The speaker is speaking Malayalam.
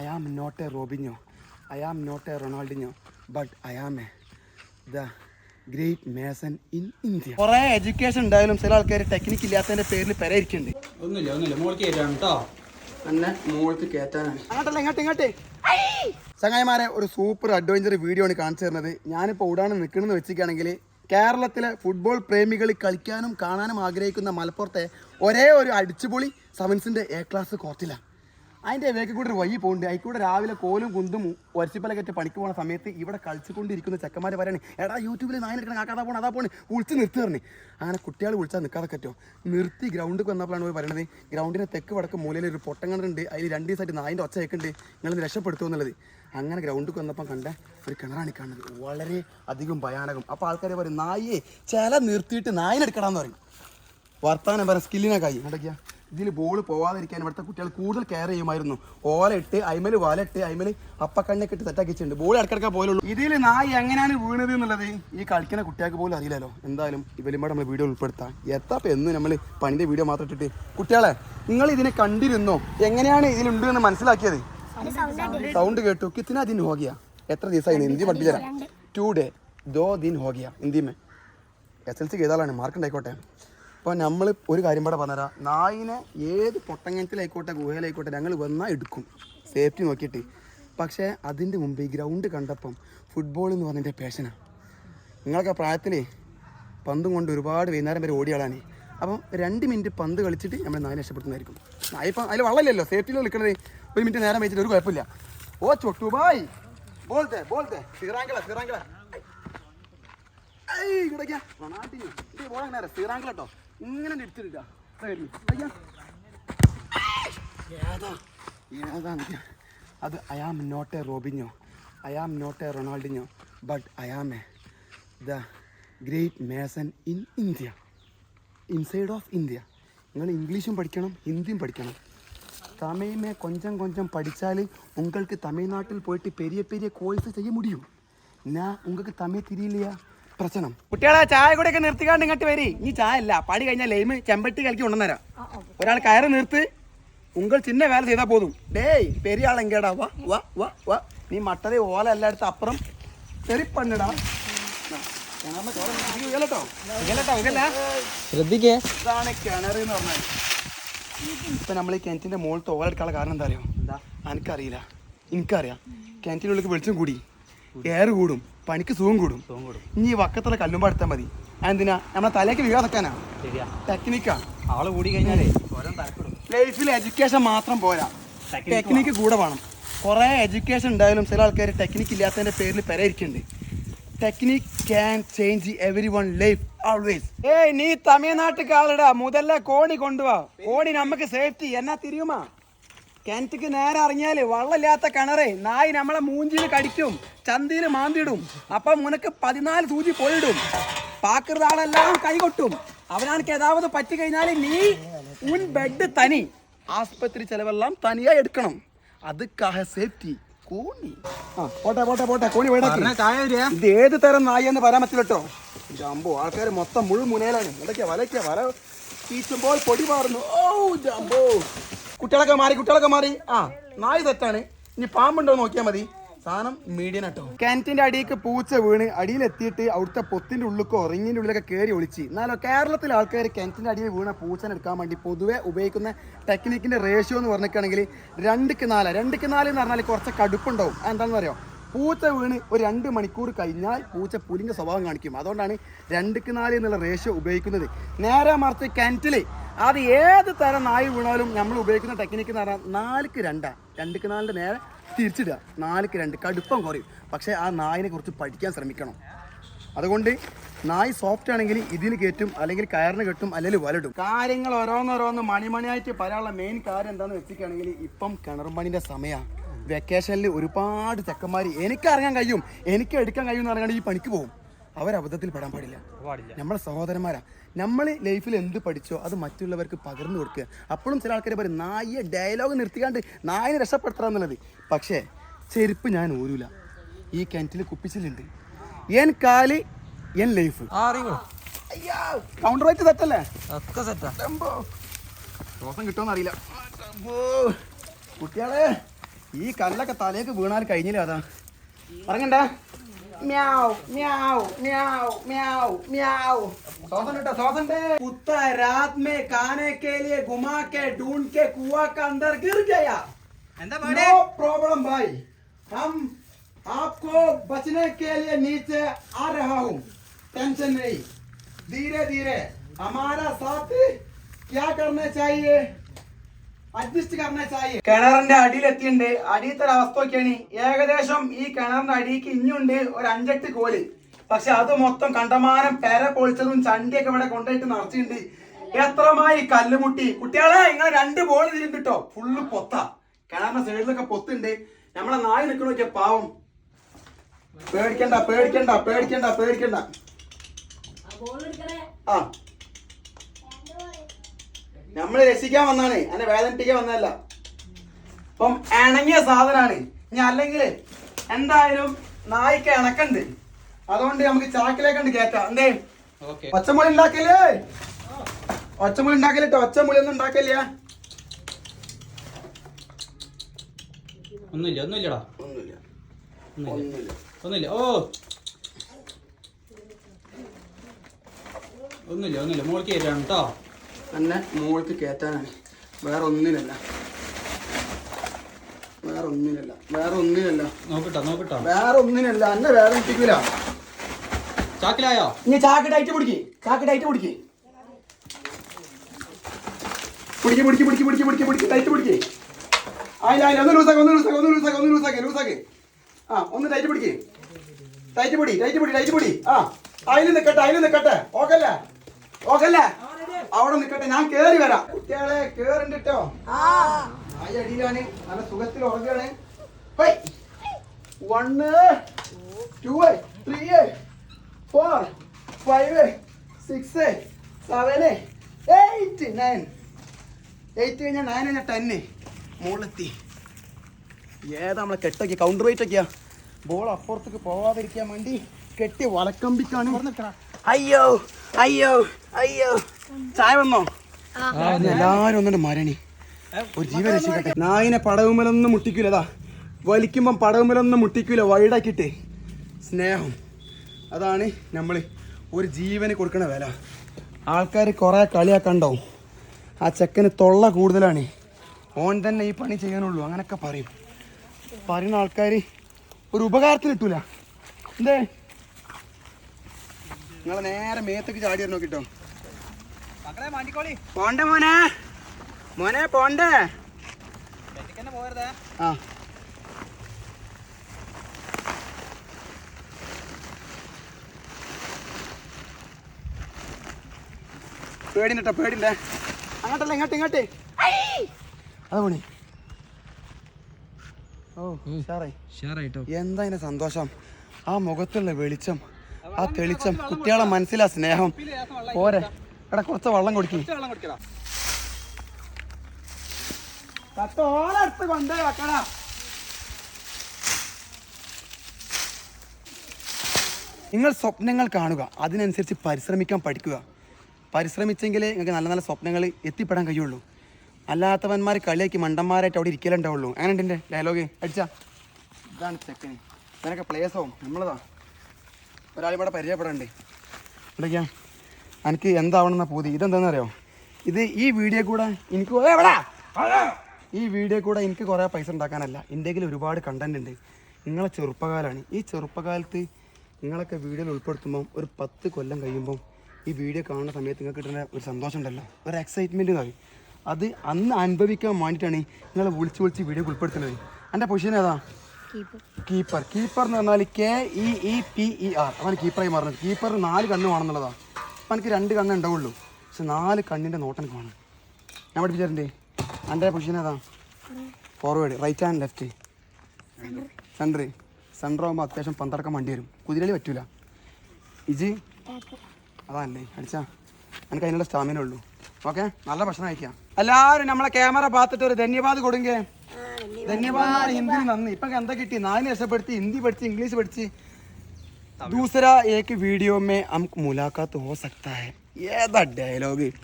I am not a Robinho I am not a Ronaldinho but I am a the great mason in India കുറേ എഡ്യൂക്കേഷൻ ഉണ്ടായാലും ചില ആൾക്കാർ ടെക്നിക്ക് ഇല്ലാത്തതിന്റെ പേരിൽ പെരയിരിക്കുന്നുണ്ട് ഒന്നുമില്ല ഒന്നുമില്ല. മോൾക്ക് കയറ്റാണ് കേട്ടോ. എന്നെ മോൾക്ക് കയറ്റാനാണ് അങ്ങോട്ടല്ല ഇങ്ങോട്ട് ഇങ്ങോട്ട്. ചങ്ങായിമാരെ ഒരു സൂപ്പർ അഡ്വഞ്ചർ വീഡിയോ ആണ് കാണിച്ചു തരുന്നത്. ഞാനിപ്പോൾ ഉടാണ് നിൽക്കണമെന്ന് വെച്ചിരിക്കുകയാണെങ്കിൽ കേരളത്തിലെ ഫുട്ബോൾ പ്രേമികൾ കളിക്കാനും കാണാനും ആഗ്രഹിക്കുന്ന മലപ്പുറത്തെ ഒരേ ഒരു അടിച്ചുപൊളി സെവൻസിന്റെ എ ക്ലാസ് കോർട്ടിലാണ് അതിന്റെ വേക്കിൽ കൂടെ ഒരു വഴി പോകുന്നുണ്ട് അതിൽ കൂടെ രാവിലെ കോലും കുന്തും ഒരച്ചിപ്പലൊക്കെ പണിക്ക് പോകുന്ന സമയത്ത് ഇവിടെ കളിച്ചുകൊണ്ടിരിക്കുന്ന ചെക്കന്മാർ പറയണേ എടാ യൂട്യൂബിൽ നായനെടുക്കണ കാക്കാതാ പോണേ അതാ പോണേ വിളിച്ച് നിർത്തി പറഞ്ഞേ. അങ്ങനെ കുട്ടികൾ വിളിച്ചാൽ നിൽക്കാതെ പറ്റുമോ നിർത്തി ഗ്രൗണ്ടിൽ വന്നപ്പോഴാണ് പോയി പറയണത് ഗ്രൗണ്ടിന്റെ തെക്ക് വടക്ക് മൂലയിൽ ഒരു പൊട്ടങ്ങളുണ്ട് അതിൽ രണ്ട് ദിവസമായിട്ട് നായന്റെ ഒച്ച കേൾക്കുന്നുണ്ട് നിങ്ങളൊന്ന് രക്ഷപ്പെടുത്തുമോ എന്നുള്ളത്. അങ്ങനെ ഗ്രൗണ്ടിൽ വന്നപ്പം കണ്ട ഒരു കിണറാണ് കാണുന്നത്. വളരെ അധികം ഭയാനകം. അപ്പോൾ ആൾക്കാർ പറയും നായേ ചില നിർത്തിയിട്ട് നായനെടുക്കണമെന്ന് പറയും. വർത്താനം പറയാം സ്കില്ലിനെ കായി നടക്കിയ ഇതിൽ ബോൾ പോവാതിരിക്കാൻ ഇവിടുത്തെ കുട്ടികൾ കൂടുതൽ കെയർ ചെയ്യുമായിരുന്നു. ഓല ഇട്ട് അയിമൽ വല ഇട്ട് അയിമൽ അപ്പക്കണ്ണൊക്കെ ഇട്ട് തെറ്റാക്കിച്ചിട്ടുണ്ട് ബോൾ ഇടക്കിടക്കാൻ പോലുള്ളൂ. ഇതിൽ നായി എങ്ങനെയാണ് വീണത് എന്നുള്ളത് ഈ കളിക്കുന്ന കുട്ടികൾക്ക് പോലും അറിയില്ലല്ലോ. എന്തായാലും ഇവലുമ്പോൾ നമ്മൾ വീഡിയോ ഉൾപ്പെടുത്താം. എത്താപ്പം എന്ന് നമ്മൾ പണിന്റെ വീഡിയോ മാത്രം ഇട്ടിട്ട്. കുട്ടികളെ നിങ്ങൾ ഇതിനെ കണ്ടിരുന്നോ? എങ്ങനെയാണ് ഇതിലുണ്ട് എന്ന് മനസ്സിലാക്കിയത്? സൗണ്ട് കേട്ടു. കിത്തിനാ ദിൻ ഹോഗിയ? എത്ര ദിവസമായി ഹിന്ദി പഠിപ്പിച്ചു ടു ഡേ ദോ ദിൻ ഹോഗിയ. ഹിന്ദിമേ എസ് എൽ സി ചെയ്താലാണ് മാർക്ക് ഉണ്ടായിക്കോട്ടെ. അപ്പോൾ നമ്മൾ ഒരു കാര്യം കൂടെ പറഞ്ഞുതരാം. നായിനെ ഏത് പൊട്ടങ്ങനത്തിലായിക്കോട്ടെ ഗുഹയിലായിക്കോട്ടെ ഞങ്ങൾ വന്നാൽ എടുക്കും. സേഫ്റ്റി നോക്കിയിട്ട്. പക്ഷേ അതിന്റെ മുമ്പ് ഈ ഗ്രൗണ്ട് കണ്ടപ്പം ഫുട്ബോൾ എന്ന് പറഞ്ഞതിന്റെ പാഷനാണ് നിങ്ങളൊക്കെ പ്രായത്തിൽ പന്തും കൊണ്ട് ഒരുപാട് വൈകുന്നേരം വരെ ഓടിയാളാണ് അപ്പം രണ്ട് മിനിറ്റ് പന്ത് കളിച്ചിട്ട് നമ്മൾ നായ രക്ഷപ്പെടുന്നതായിരിക്കും നായിപ്പം അതിൽ വള്ളല്ലല്ലോ സേഫ്റ്റിയിൽ നിൽക്കണത്. ഒരു മിനിറ്റ് നേരം വെച്ചിട്ട് ഒരു കുഴപ്പമില്ല. ഓ ചൊട്ടു. ബായ്. ബോൾത്തെ ബോൾത്തെ സിറാങ്കിള സിറാങ്കിള റൊണാൾഡിനോ? ബോൾ അത് I am not a Robinho I am not a Ronaldinho but I am a the great mason in India inside of India നിങ്ങൾ ഇംഗ്ലീഷും പഠിക്കണം ഹിന്ദിയും പഠിക്കണം. തമിഴ്മേ കൊഞ്ചം കൊഞ്ചം പഠിച്ചാൽ ഉങ്ങൾക്ക് തമിഴ്നാട്ടിൽ പോയിട്ട് പെരിയ പെരിയ കോഴ്സ് ചെയ്യ മുടിയും. ഞാൻ ഉങ്ങൾക്ക് തമിഴ് തിരിയില്ല. പ്രശ്നം. കുട്ടികളെ ചായ കൂടെ ഒക്കെ നിർത്തിക്കാണ്ട് ഇങ്ങോട്ട് വരി. നീ ചായ അല്ല പാടി കഴിഞ്ഞാൽ ലൈമ് ചെമ്പട്ടി കളിക്ക് കൊണ്ടുവന്നരാം ഒരാൾ കയറ് നിർത്ത്. ഉങ്കൾ ചിന്ന വേല ചെയ്താ പോതും. ഡേയ് പെരിയ ആളെങ്കേടാ വാ വാ വാ വാ. നീ മട്ടതെ ഓല എല്ലായിടത്തും അപ്പുറം തെറിപ്പണ്ണിടാ ശ്രദ്ധിക്കേ. ഇതാണ് കിണർ എന്ന് പറഞ്ഞാൽ. ഇപ്പൊ നമ്മൾ ഈ കിണറ്റിന്റെ മുകളിൽ ഓലെടുക്കാനുള്ള കാരണം എന്താ അറിയോ? എനിക്കറിയില്ല എനിക്കറിയാം. കിണറ്റിനുള്ളിൽ വെളിച്ചം കൂടി. എയർ കൂടും. പണിക്ക് സുഖം കൂടും. ഇനി ഈ വക്കത്തുള്ള കല്ലും എടുത്താൽ മതി. എന്തിനാ നമ്മളെ തലേക്ക് വീഴാതെക്കാനാ? ശരിയാ. ടെക്നിക്കാ ആൾ കൂടി കഴിഞ്ഞാലേ ഓരോ തരപ്പെടും ലൈഫിൽ എഡ്യൂക്കേഷൻ മാത്രം പോരാ. ടെക്നിക്ക് കൂടെ വേണം. കുറേ എഡ്യൂക്കേഷൻ ഉണ്ടായാലും ചില ആൾക്കാർ ടെക്നിക്ക് ഇല്ലാത്തതിന്റെ പേരിൽ പെരയിരിക്കുന്നുണ്ട് technique can change every one life always ഏയ് നീ തമിഴ്നാട്ടുകാരുടെ മുതല മുതല്ല കോണി കൊണ്ടുവാ. കോണി നമുക്ക് സേഫ്റ്റി എന്നാ തിരിയുമാ? കിണറ്റിക്ക് നേരെ അറിഞ്ഞാൽ വള്ളമില്ലാത്ത കിണറേ. നായി നമ്മളെ മൂഞ്ചിയിൽ കടിക്കും ചന്തിയിൽ മാന്തിടും. അപ്പം മുനക്ക് പതിനാല് സൂചി പോയിടും. പാക്കൃതാളെല്ലാം കൈകൊട്ടും. അവനാണെങ്കിൽ ഏതാവത് പറ്റി കഴിഞ്ഞാൽ നീ ഉൻ ബെഡ് തനി. ആസ്പത്രി ചെലവെല്ലാം തനിയായി എടുക്കണം. അത് സേഫ്റ്റി കോണി. ആ പോട്ടെ പോട്ടെ പോട്ടെ കോണി വേണ്ട ഇത് ഏത് തരം നായി എന്ന് പറയാൻ പറ്റില്ല കേട്ടോ ജാമ്പോ ആൾക്കാർ മൊത്തം മുഴുവൻ മുനയിലാണ്. എന്തൊക്കെയാ വലയ്ക്കാ? വല കീച്ചുമ്പോൾ പൊടി മാറുന്നു ഓ ജാമ്പോ കുട്ടികളൊക്കെ മാറി കുട്ടികളൊക്കെ മാറി. ആ നായ് തെറ്റാണ്. ഇനി പാമ്പുണ്ടോ നോക്കിയാൽ മതി. സാധനം മീഡിയൻ ആട്ടോ. കിണറ്റിന്റെ അടിയിലേക്ക് പൂച്ച വീണ് അടിയിലെത്തിയിട്ട് അവിടുത്തെ പൊത്തിന്റെ ഉള്ളിക്കോ റിങ്ങിന്റെ ഉള്ളിലൊക്കെ കയറി ഒളിച്ച്. എന്നാലോ കേരളത്തിലെ ആൾക്കാർ കിണറ്റിന്റെ അടിയിൽ വീണ പൂച്ചനെ എടുക്കാൻ വേണ്ടി പൊതുവെ ഉപയോഗിക്കുന്ന ടെക്നിക്കിന്റെ റേഷ്യോ എന്ന് പറഞ്ഞിട്ടാണെങ്കിൽ രണ്ടിക്ക് നാല്. രണ്ടിക്ക് നാല് എന്ന് പറഞ്ഞാൽ കുറച്ച് കടുപ്പുണ്ടാവും. എന്താണെന്ന് പറയാം പൂച്ച വീണ് ഒരു രണ്ട് മണിക്കൂർ കഴിഞ്ഞാൽ പൂച്ച പുലിന്റെ സ്വഭാവം കാണിക്കും. അതുകൊണ്ടാണ് രണ്ടിക്ക് നാല് എന്നുള്ള റേഷ്യോ ഉപയോഗിക്കുന്നത്. നേരെ മറിച്ച് കിണറ്റിൽ അത് ഏത് തരം നായി വീണാലും നമ്മൾ ഉപയോഗിക്കുന്ന ടെക്നിക്ക് എന്ന് പറഞ്ഞാൽ നാലിക്ക് രണ്ടാണ് രണ്ടിക്ക് നാലിന്റെ നേരെ തിരിച്ചിടുക. നാലിക്ക് രണ്ട്. കടുപ്പം കുറയും. പക്ഷേ ആ നായിനെ കുറിച്ച് പഠിക്കാൻ ശ്രമിക്കണം. അതുകൊണ്ട് നായ് സോഫ്റ്റ് ആണെങ്കിൽ ഇതിന് കയറ്റും അല്ലെങ്കിൽ കയറിന് കെട്ടും അല്ലെങ്കിൽ വലടും. കാര്യങ്ങൾ ഓരോന്നോരോന്ന് മണിമണിയായിട്ട് പറയാനുള്ള മെയിൻ കാര്യം എന്താണെന്ന് വെച്ചിട്ടാണെങ്കിൽ ഇപ്പം കിണർമണിന്റെ സമയമാണ് വെക്കേഷനിൽ ഒരുപാട് ചെക്കന്മാർ എനിക്ക് ഇറങ്ങാൻ കഴിയും. എനിക്ക് എടുക്കാൻ കഴിയും എന്ന് പറഞ്ഞാൽ ഈ പണിക്ക് പോകും. അവരബദ്ധത്തിൽ പെടാൻ പാടില്ല. പാടില്ല. നമ്മളെ സഹോദരന്മാരാ. നമ്മൾ ലൈഫിൽ എന്ത് പഠിച്ചോ അത് മറ്റുള്ളവർക്ക് പകർന്നു കൊടുക്കുക. അപ്പോഴും ചില ആൾക്കാർ പറയും നായെ ഡയലോഗ് നിർത്തിക്കാണ്ട് നായനെ രക്ഷപ്പെടുത്തണം എന്നുള്ളത്. പക്ഷേ ചെരുപ്പ് ഞാൻ ഊരൂല. ഈ കിണറ്റിൽ കുപ്പിച്ചിലുണ്ട്. എൻ കാലി എൻ ലൈഫ്. കൗണ്ടർ റേറ്റ് ഒക്കെ സെറ്റാ അമ്പോ. ശ്വാസം കിട്ടുമെന്ന് അറിയില്ല. കുട്ടികളെ ഈ കല്ലൊക്കെ തലേക്ക് വീണാൽ കഴിഞ്ഞില്ല അതാ? പറഞ്ഞണ്ട മ്യാവ് മ്യാവ് മ്യാവ് മ്യാവ് മ്യാവ് ശ്വാസം കേട്ടോ ശ്വാസം कुत्ता रात में खाने के लिए घुमा के ढूंढ के कुआ का अंदर गिर गया എന്താ नो प्रॉब्लम भाई हम आपको बचने के लिए नीचे आ रहा हूँ टेंशन नहीं धीरे धीरे हमारा साथ क्या करना चाहिए അഡ്ജസ്റ്റ് കറണ ചായ കിണറിന്റെ അടിയിലെത്തിണ്ട് അടിയത്തെ അവസ്ഥ നോക്കിയാണ് ഏകദേശം ഈ കിണറിന്റെ അടിക്ക് ഇഞ്ഞുണ്ട് ഒരു അഞ്ചെട്ട് കോൽ. പക്ഷെ അത് മൊത്തം കണ്ടമാനം പെര പൊളിച്ചതും ചണ്ടിയൊക്കെ ഇവിടെ കൊണ്ടുപോയിട്ട് നിറച്ചിട്ടുണ്ട്. എത്രമായി കല്ലുമുട്ടി കുട്ടികളെ ഇങ്ങനെ രണ്ട് ബോൾ തിരിഞ്ഞിട്ടോ ഫുള്ള് പൊത്ത. കിണറിന്റെ സൈഡിലൊക്കെ പൊത്തുണ്ട്. നമ്മളെ നായ നിൽക്കണ നോക്കിയ പാവം. പേടിക്കണ്ട പേടിക്കണ്ട പേടിക്കണ്ട പേടിക്കണ്ട. ആ. നമ്മൾ രസിക്കാൻ വന്നാണ്. എന്നെ വേദനിപ്പിക്കാൻ വന്നതല്ല. അപ്പം ഇണങ്ങിയ സാധനമാണ് ഇനി അല്ലെങ്കിൽ എന്തായാലും നായ്ക്ക് ഇണക്കണ്ട്. അതുകൊണ്ട് നമുക്ക് ചാക്കിലേക്കണ്ട് കേറ്റാം. എന്തേ? ഒച്ചമുളി ഉണ്ടാക്കല്ലേ ഒച്ചമുളി ഉണ്ടാക്കലിട്ടോ ഒച്ചമുളി ഒന്നും ഉണ്ടാക്കല്ല ഒന്നുമില്ല ഒന്നുമില്ലടാ. ഒന്നുമില്ല. ഒന്നുമില്ല. ഒന്നുമില്ല. ഒന്നുമില്ല. ഓ! ഒന്നുമില്ല ഒന്നുമില്ല. മോൾക്ക് കയറ്റാണ് കേട്ടോ. എന്നെ മുകളിൽ കയറ്റാനാണ് വേറെ ഒന്നിനല്ല വേറെ ഒന്നിനല്ല വേറെ ഒന്നിനല്ല നോക്കട്ടോ നോക്കട്ടോ. വേറെ ഒന്നിനല്ല എന്നെ വേദനിപ്പിക്കൂല ചാക്കിലായോ? ഇനി ചാക്ക് ടൈറ്റ് പിടിക്ക്. ചാക്ക് ടൈറ്റ് പിടിക്ക്. പിടിക്ക് പിടിക്ക് പിടിക്ക് പിടിക്ക് പിടിക്ക് പിടിക്ക്. ടൈറ്റ് പിടിക്ക്. ആയില്ല ആയില്ല. ഒന്ന് ലൂസാക്ക് ഒന്ന് ലൂസാക്ക് ഒന്ന് ലൂസാക്ക് ഒന്ന് ലൂസാക്ക് ലൂസാക്ക് ആ ഒന്ന് ടൈറ്റ് പിടിക്ക്. ടൈറ്റ് പിടി ടൈറ്റ് പിടി ടൈറ്റ് പിടി. ആ അതിൽ നിൽക്കട്ടെ അതിൽ നിൽക്കട്ടെ ഓക്കല്ലേ? ഓക്കല്ലേ? അവിടെ നിൽക്കട്ടെ ഞാൻ കേറി വരാം. കുട്ടികളെ കേറിണ്ടിട്ടോ അടിയിലാണ്. നല്ല സുഖത്തിൽ ഉറങ്ങുകയാണ്. One two three four five six seven eight nine eight കഴിഞ്ഞാൽ നയൻ കഴിഞ്ഞാൽ ടെന്ന് ഏതാ നമ്മളെ കെട്ടൊക്കെ? കൗണ്ടർ വെയിറ്റ് ഒക്കെയാ. ബോൾ അപ്പുറത്തേക്ക് പോവാതിരിക്കാൻ വേണ്ടി കെട്ടി വളക്കമ്പിക്കാണ് അയ്യോ അയ്യോ അയ്യോ. ചായ വന്നോ? എല്ലാരും ഒന്നുണ്ട് മരണി ഒരു ജീവൻ രക്ഷിക്കട്ടെ. നായിനെ പടവുമലൊന്നും മുട്ടിക്കൂലതാ വലിക്കുമ്പം പടവുമലൊന്നും മുട്ടിക്കൂല. വൈഡാക്കിട്ട് സ്നേഹം. അതാണ് നമ്മൾ ഒരു ജീവന് കൊടുക്കണ വില. ആൾക്കാർ കുറേ കളിയാക്കണ്ടാവും. ആ ചെക്കന് തൊള്ള കൂടുതലാണ്. ഓൻ തന്നെ ഈ പണി ചെയ്യാനുള്ളൂ. അങ്ങനൊക്കെ പറയും. പറയുന്ന ആൾക്കാർ ഒരു ഉപകാരത്തിന് കിട്ടൂല. എന്തേ? നിങ്ങൾ നേരെ മേത്തേക്ക് ചാടി വരണോ കിട്ടോ പോണ്ടേ മോനെ. മോനെ പോണ്ടേ. ആ. പേടിണ്ടോ പേടിണ്ടേ? അങ്ങോട്ടല്ല ഇങ്ങോട്ട് ഇങ്ങോട്ട്. അത് പണി ഓ സാറേ ഷെയറായിട്ടോ എന്താ അതിന്റെ സന്തോഷം? ആ മുഖത്തുള്ള വെളിച്ചം ആ തെളിച്ചം കുട്ടികളെ മനസ്സിലാ സ്നേഹം. പോരെ. എടാ കുറച്ച് വെള്ളം കുടിക്കും. വെള്ളം കുടിക്കടാ. വെക്കടാ. നിങ്ങൾ സ്വപ്നങ്ങൾ കാണുക. അതിനനുസരിച്ച് പരിശ്രമിക്കാൻ പഠിക്കുക. പരിശ്രമിച്ചെങ്കിലേ നിങ്ങൾക്ക് നല്ല നല്ല സ്വപ്നങ്ങൾ എത്തിപ്പെടാൻ കഴിയുള്ളൂ. അല്ലാത്തവന്മാർ കളിയാക്കി മണ്ടന്മാരായിട്ട് അവിടെ ഇരിക്കലുണ്ടാവുള്ളൂ. അങ്ങനെ ഉണ്ട് എന്റെ ഡയലോഗ് അടിച്ചാ. ഇതാണ് ചെക്കന്. ഇതിനൊക്കെ പ്ലേസ് ആവും. നമ്മളതാ. ഒരാളിവിടെ പരിചയപ്പെടണ്ടേ എന്തൊക്കെയാ? എനിക്ക് എന്താവണമെന്ന പൂതി. ഇതെന്താണെന്നറിയോ ഇത് ഈ വീഡിയോ കൂടെ എനിക്ക് എവിടാ? ഈ വീഡിയോ കൂടെ എനിക്ക് കുറേ പൈസ ഉണ്ടാക്കാനല്ല. എന്റെ ഒരുപാട് കണ്ടന്റ് ഉണ്ട്. നിങ്ങളെ ചെറുപ്പകാലമാണ് ഈ ചെറുപ്പകാലത്ത് നിങ്ങളൊക്കെ വീഡിയോയിൽ ഉൾപ്പെടുത്തുമ്പം ഒരു പത്ത് കൊല്ലം കഴിയുമ്പം ഈ വീഡിയോ കാണുന്ന സമയത്ത് നിങ്ങൾക്ക് കിട്ടുന്ന ഒരു സന്തോഷം ഉണ്ടല്ലോ. ഒരു എക്സൈറ്റ്മെന്റ് പറയും അത്. അന്ന് അനുഭവിക്കാൻ വേണ്ടിയിട്ടാണ് നിങ്ങളെ വിളിച്ച് വിളിച്ച് വീഡിയോ ഉൾപ്പെടുത്തുന്നത്. എന്റെ പൊസിഷൻ ഏതാ? കീപ്പർ കീപ്പർ എന്ന് പറഞ്ഞാൽ K E E P E R അതാണ് കീപ്പറായി മാറുന്നത്. കീപ്പർ നാല് കണ്ണ് വേണമെന്നുള്ളതാണ് എനിക്ക് രണ്ട് കണ്ണ് ഉണ്ടാവുള്ളൂ. പക്ഷെ നാല് കണ്ണിന്റെ നോട്ടം എനിക്ക് വേണം. ഞാൻ പഠിപ്പിച്ചിട്ടുണ്ട് എന്റെ പൊസിഷൻ ഏതാ? Forward right and left centre centre ആകുമ്പോൾ അത്യാവശ്യം പന്തടക്കം വണ്ടി വരും. കുതിരയിൽ പറ്റൂല. ഇജി? അതല്ലേ അടിച്ചാ. എനിക്ക് അതിനുള്ള സ്റ്റാമിന ഉള്ളൂ. ഓക്കെ നല്ല ഭക്ഷണം കഴിക്കാം. എല്ലാവരും നമ്മളെ ക്യാമറ പാത്തിട്ട് ഒരു ധന്യവാദം കൊടുങ്കേ. ധന്യവാദം. ഹിന്ദി നന്ദി. ഇപ്പൊ എന്താ കിട്ടി? നാലിന് രക്ഷപ്പെടുത്തി. ഹിന്ദി പഠിച്ച് ഇംഗ്ലീഷ് പഠിച്ച്. दूसरा एक वीडियो में हम मुलाकात हो सकता है। ये डायलॉग डायलॉग